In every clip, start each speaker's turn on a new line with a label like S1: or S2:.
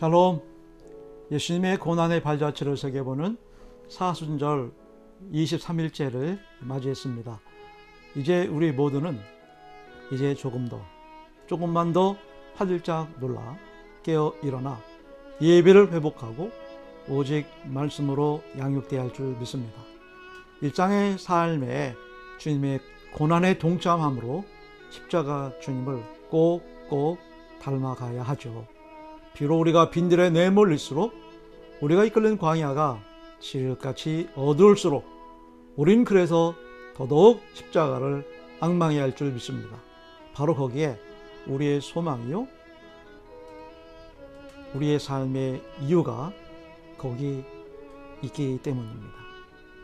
S1: 샬롬 예수님의 고난의 발자취를 새겨보는 사순절 23일째를 맞이했습니다. 이제 우리 모두는 이제 조금 더 조금만 더 화들짝 놀라 깨어 일어나 예배를 회복하고 오직 말씀으로 양육돼야 할 줄 믿습니다. 일장의 삶에 주님의 고난에 동참함으로 십자가 주님을 꼭꼭 닮아가야 하죠. 비록 우리가 빈들에 내몰릴수록 우리가 이끌는 광야가 시륵같이 어두울수록 우린 그래서 더더욱 십자가를 악망해야 할 줄 믿습니다. 바로 거기에 우리의 소망이요, 우리의 삶의 이유가 거기 있기 때문입니다.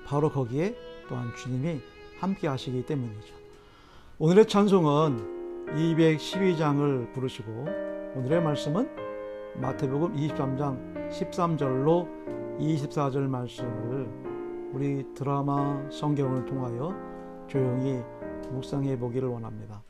S1: 바로 거기에 또한 주님이 함께 하시기 때문이죠. 오늘의 찬송은 212장을 부르시고 오늘의 말씀은 마태복음 23장 13절로 24절 말씀을 우리 드라마 성경을 통하여 조용히 묵상해 보기를 원합니다.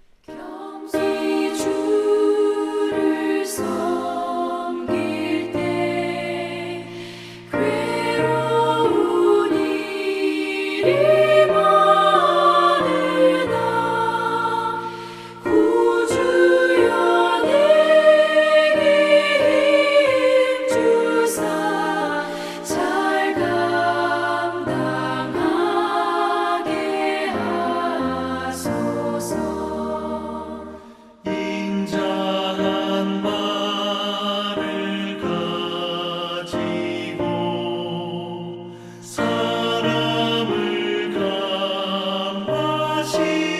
S2: 감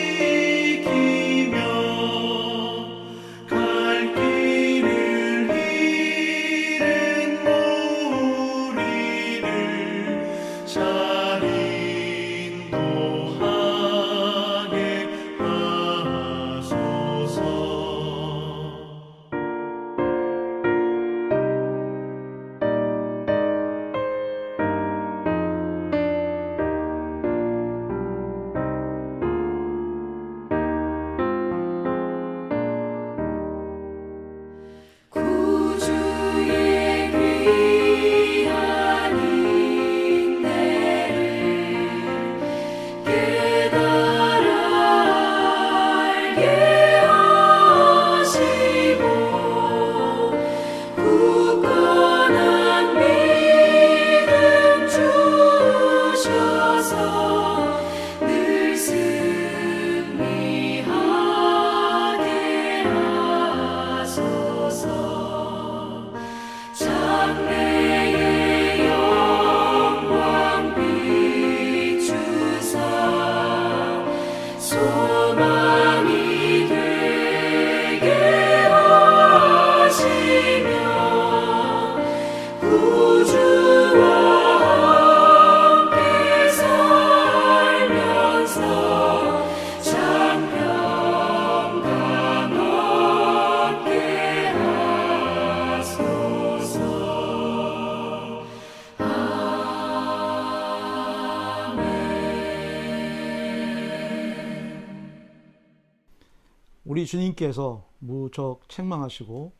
S1: 우리 주님께서 무척 책망하시고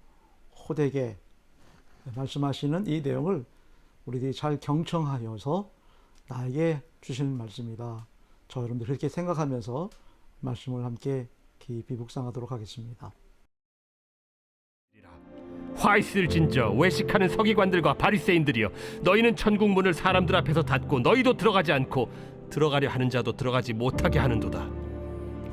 S1: 호되게 말씀하시는 이 내용을 우리들이 잘 경청하여서 나에게 주시는 말씀이다. 저 여러분들 그렇게 생각하면서 말씀을 함께 깊이 묵상하도록 하겠습니다.
S3: 화 있을진저 외식하는 서기관들과 바리새인들이여 너희는 천국 문을 사람들 앞에서 닫고 너희도 들어가지 않고 들어가려 하는 자도 들어가지 못하게 하는도다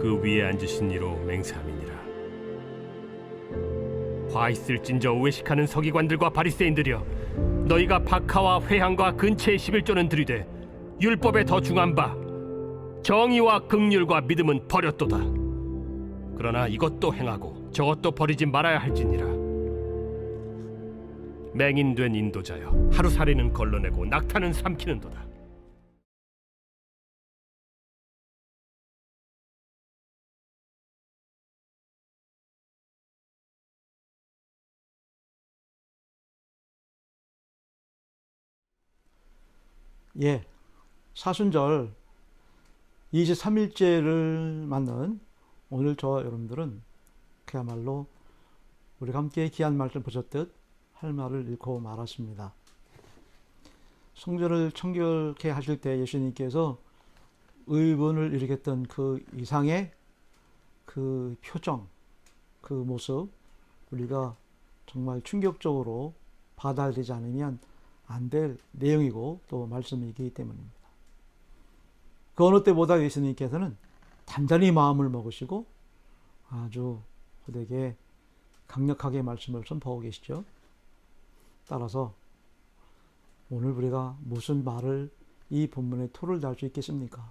S3: 그 위에 앉으신 이로 맹세함이니라. 화 있을진저 외식하는 서기관들과 바리새인들이여 너희가 박하와 회향과 근체의 11조는 들이되 율법에 더 중한 바 정의와 극률과 믿음은 버렸도다. 그러나 이것도 행하고 저것도 버리지 말아야 할지니라. 맹인된 인도자여 하루살이는 걸러내고 낙타는 삼키는도다
S1: 예, 사순절 23일째를 맞는 오늘 저와 여러분들은 그야말로 우리가 함께 귀한 말씀 보셨듯 할 말을 잃고 말았습니다. 성전을 청결케 하실 때 예수님께서 의분을 일으켰던 그 이상의 그 표정, 그 모습 우리가 정말 충격적으로 받아들이지 않으면 안 될 내용이고 또 말씀이기 때문입니다. 그 어느 때보다 예수님께서는 단단히 마음을 먹으시고 아주 호되게 강력하게 말씀을 선포하고 계시죠. 따라서 오늘 우리가 무슨 말을 이 본문에 토를 달 수 있겠습니까?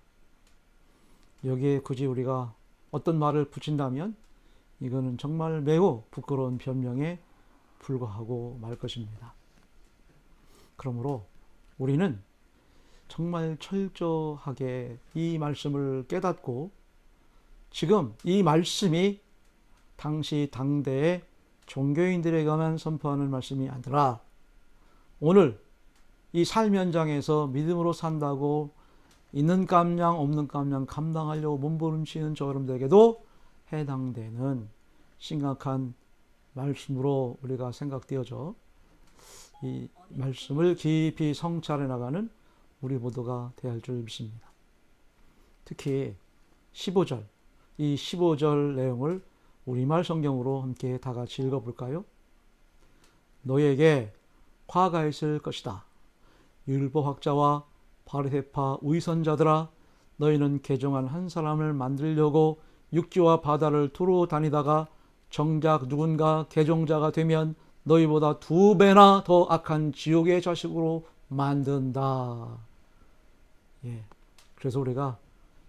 S1: 여기에 굳이 우리가 어떤 말을 붙인다면 이거는 정말 매우 부끄러운 변명에 불과하고 말 것입니다. 그러므로 우리는 정말 철저하게 이 말씀을 깨닫고 지금 이 말씀이 당시 당대의 종교인들에게만 선포하는 말씀이 아니라 오늘 이 삶 현장에서 믿음으로 산다고 있는 깜냥 없는 깜냥 감당하려고 몸부림치는 저 여러분들에게도 해당되는 심각한 말씀으로 우리가 생각되어져 이 말씀을 깊이 성찰해 나가는 우리 모두가 되어야 할줄 믿습니다. 특히 15절, 이 15절 내용을 우리말 성경으로 함께 다 같이 읽어볼까요? 너에게 화가 있을 것이다. 율법학자와 바리새파 위선자들아 너희는 개종한 한 사람을 만들려고 육지와 바다를 두루 다니다가 정작 누군가 개종자가 되면 너희보다 두 배나 더 악한 지옥의 자식으로 만든다. 예. 그래서 우리가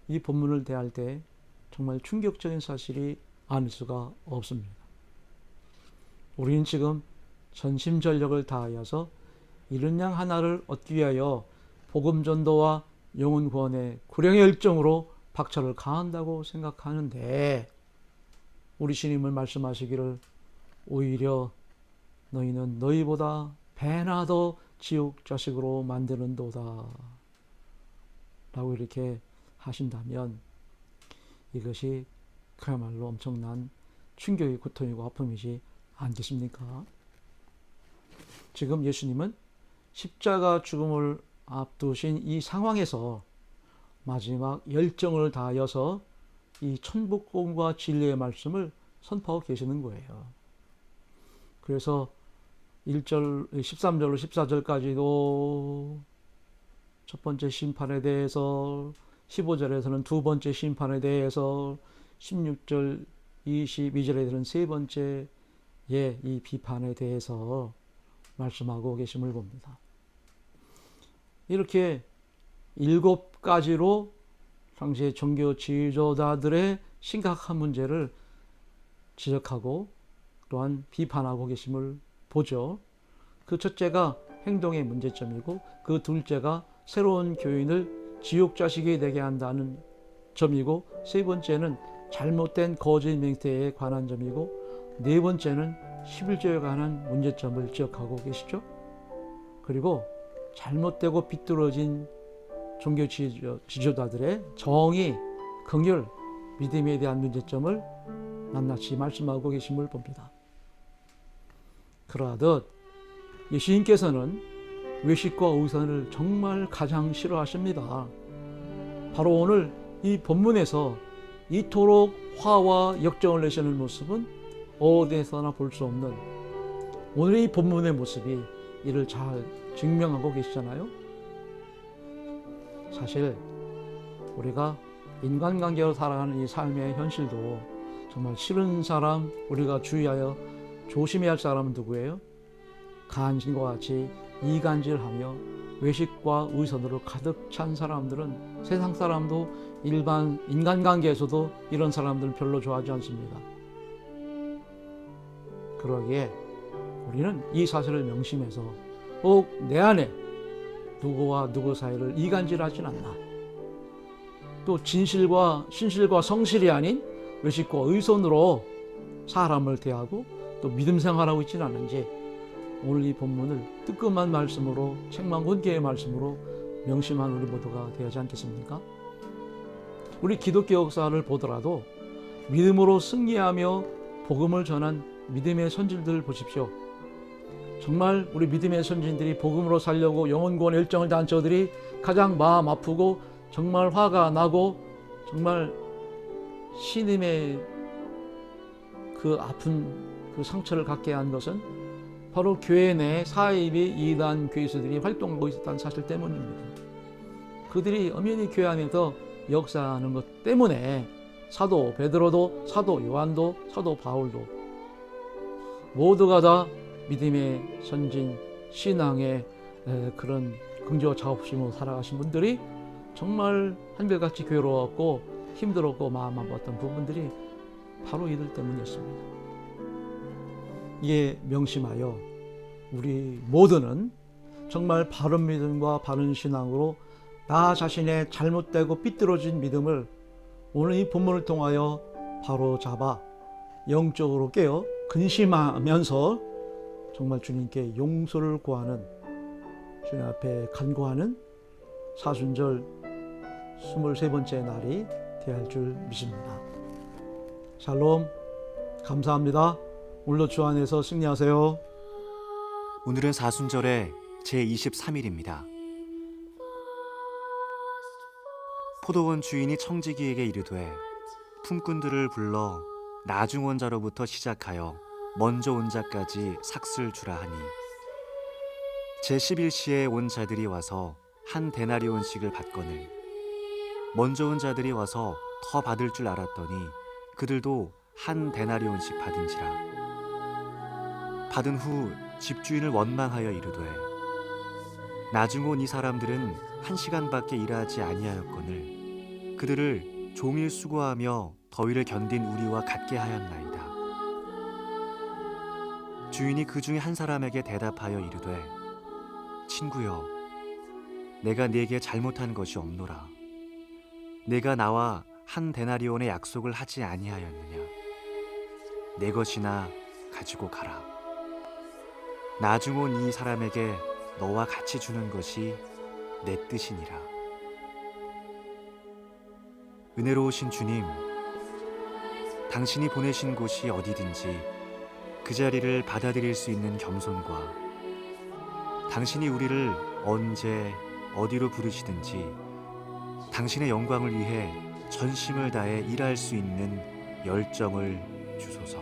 S1: 이 본문을 대할 때 정말 충격적인 사실이 아닐 수가 없습니다. 우리는 지금 전심전력을 다하여서 이른 양 하나를 얻기 위하여 복음 전도와 영혼 구원의 구령의 열정으로 박차를 가한다고 생각하는데 우리 주님은 말씀하시기를 오히려 너희는 너희보다 배나 더 지옥 자식으로 만드는도다. 라고 이렇게 하신다면 이것이 그야말로 엄청난 충격의 고통이고 아픔이지 않겠습니까? 지금 예수님은 십자가 죽음을 앞두신 이 상황에서 마지막 열정을 다하여서 이 천국공과 진리의 말씀을 선포하고 계시는 거예요. 그래서 1절, 13절로 14절까지도 첫 번째 심판에 대해서 15절에서는 두 번째 심판에 대해서 16절, 22절에서는 세 번째 예, 이 비판에 대해서 말씀하고 계심을 봅니다. 이렇게 일곱 가지로 당시의 종교 지도자들의 심각한 문제를 지적하고 또한 비판하고 계심을 보죠. 그 첫째가 행동의 문제점이고 그 둘째가 새로운 교인을 지옥 자식이 되게 한다는 점이고 세 번째는 잘못된 거짓 맹세에 관한 점이고 네 번째는 11조에 관한 문제점을 지적하고 계시죠. 그리고 잘못되고 비뚤어진 종교 지도- 지도자들의 정의, 긍휼, 믿음에 대한 문제점을 낱낱이 말씀하고 계심을 봅니다. 그러하듯 예수님께서는 외식과 우선을 정말 가장 싫어하십니다. 바로 오늘 이 본문에서 이토록 화와 역정을 내시는 모습은 어디에서나 볼 수 없는 오늘 이 본문의 모습이 이를 잘 증명하고 계시잖아요. 사실 우리가 인간관계로 살아가는 이 삶의 현실도 정말 싫은 사람 우리가 주의하여 조심해야 할 사람은 누구예요? 간신과 같이 이간질하며 외식과 의선으로 가득 찬 사람들은 세상 사람도 일반 인간관계에서도 이런 사람들은 별로 좋아하지 않습니다. 그러기에 우리는 이 사실을 명심해서 꼭 내 안에 누구와 누구 사이를 이간질하진 않나. 또 진실과 신실과 성실이 아닌 외식과 의손으로 사람을 대하고 또 믿음 생활하고 있지는 않은지 오늘 이 본문을 뜨끔한 말씀으로 책망 권계의 말씀으로 명심한 우리 모두가 되지 않겠습니까? 우리 기독교 역사를 보더라도 믿음으로 승리하며 복음을 전한 믿음의 선진들 보십시오. 정말 우리 믿음의 선진들이 복음으로 살려고 영혼구원 열정을 다한 저들이 가장 마음 아프고 정말 화가 나고 정말 신임의 그 아픈 그 상처를 갖게 한 것은 바로 교회 내 사이비 이단 교회수들이 활동하고 있었다는 사실 때문입니다. 그들이 엄연히 교회 안에서 역사하는 것 때문에 사도 베드로도 사도 요한도 사도 바울도 모두가 다 믿음의 선진 신앙의 에, 그런 긍지와 작업심으로 살아가신 분들이 정말 한결같이 괴로웠고 힘들었고 마음 아팠던 부분들이 바로 이들 때문이었습니다. 이에 명심하여 우리 모두는 정말 바른 믿음과 바른 신앙으로 나 자신의 잘못되고 삐뚤어진 믿음을 오늘 이 본문을 통하여 바로 잡아 영적으로 깨어 근심하면서 정말 주님께 용서를 구하는 주님 앞에 간구하는 사순절 23번째 날이 되할 줄 믿습니다. 샬롬 감사합니다. 오늘도 주 안에서 승리하세요.
S4: 오늘은 사순절의 제23일입니다. 포도원 주인이 청지기에게 이르되 품꾼들을 불러 나중 온 자로부터 시작하여 먼저 온 자까지 삭슬 주라 하니 제11시에 온 자들이 와서 한 데나리온씩을 받거늘 먼저 온 자들이 와서 더 받을 줄 알았더니 그들도 한 데나리온씩 받은지라 받은 후 집주인을 원망하여 이르되 나중 온 이 사람들은 한 시간밖에 일하지 아니하였거늘 그들을 종일 수고하며 더위를 견딘 우리와 같게 하였나이다. 주인이 그 중에 한 사람에게 대답하여 이르되 친구여 내가 네게 잘못한 것이 없노라. 내가 나와 한 데나리온의 약속을 하지 아니하였느냐. 내 것이나 가지고 가라 나중 온 이 사람에게 너와 같이 주는 것이 내 뜻이니라 은혜로우신 주님 당신이 보내신 곳이 어디든지 그 자리를 받아들일 수 있는 겸손과 당신이 우리를 언제 어디로 부르시든지 당신의 영광을 위해 전심을 다해 일할 수 있는 열정을 주소서.